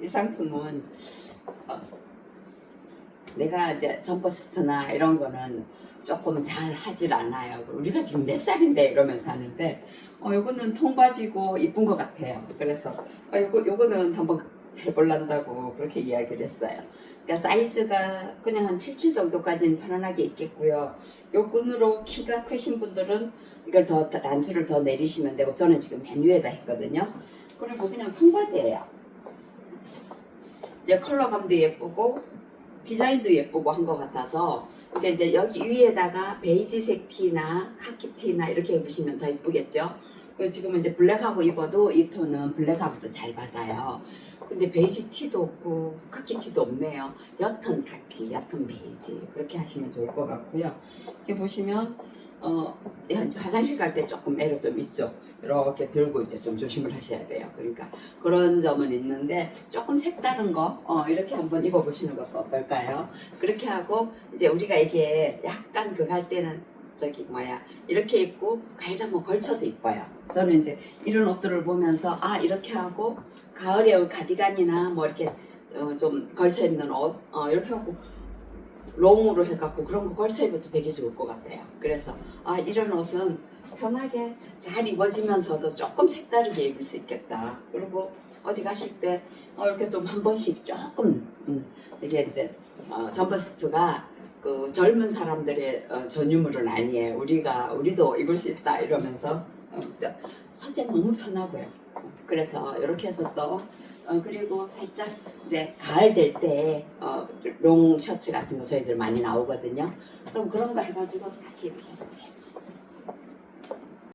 이 상품은 어, 내가 이제 점퍼스트나 이런 거는 조금 잘 하질 않아요. 우리가 지금 몇 살인데 이러면서 하는데 어 요거는 통바지고 이쁜 것 같아요. 그래서 어 요거 요거는 한번 해볼란다고 그렇게 이야기를 했어요. 그러니까 사이즈가 그냥 한 77 정도까지는 편안하게 있겠고요. 요 끈으로 키가 크신 분들은 이걸 더 단추를 더 내리시면 되고 저는 지금 맨 위에다 했거든요. 그리고 그냥 통바지예요. 이제 컬러감도 예쁘고 디자인도 예쁘고 한 것 같아서 이게 이제 여기 위에다가 베이지색 티나 카키 티나 이렇게 입으시면 더 예쁘겠죠. 그리고 지금 이제 블랙하고 입어도 이 톤은 블랙하고도 잘 받아요. 근데 베이지 티도 없고 카키 티도 없네요. 옅은 카키, 옅은 베이지 그렇게 하시면 좋을 것 같고요. 이렇게 보시면 어 화장실 갈 때 조금 애로 좀 있죠. 이렇게 들고 이제 좀 조심을 하셔야 돼요. 그러니까 그런 점은 있는데 조금 색다른 거 어, 이렇게 한번 입어보시는 것도 어떨까요? 그렇게 하고 이제 우리가 이게 약간 그갈 때는 저기 뭐야 이렇게 입고 가에다 뭐 걸쳐도 이뻐요. 저는 이제 이런 옷들을 보면서 아 이렇게 하고 가을에 가디건이나 뭐 이렇게 어, 좀 걸쳐 입는 옷 어, 이렇게 하고 롱으로 해갖고 그런 거 걸쳐 입어도 되게 좋을 것 같아요. 그래서 아 이런 옷은 편하게 잘 입어지면서도 조금 색다르게 입을 수 있겠다. 그리고 어디 가실 때 어, 이렇게 좀 한 번씩 조금 음, 이게 이제 어, 점퍼스트가 그 젊은 사람들의 어, 전유물은 아니에요. 우리가 우리도 입을 수 있다 이러면서 어, 저- 첫째 너무 편하고요. 그래서 이렇게 해서 또 어, 그리고 살짝 이제 가을 될때 어, 롱 셔츠 같은 거 저희들 많이 나오거든요. 그럼 그런 거 해가지고 같이 입으셔도 돼요.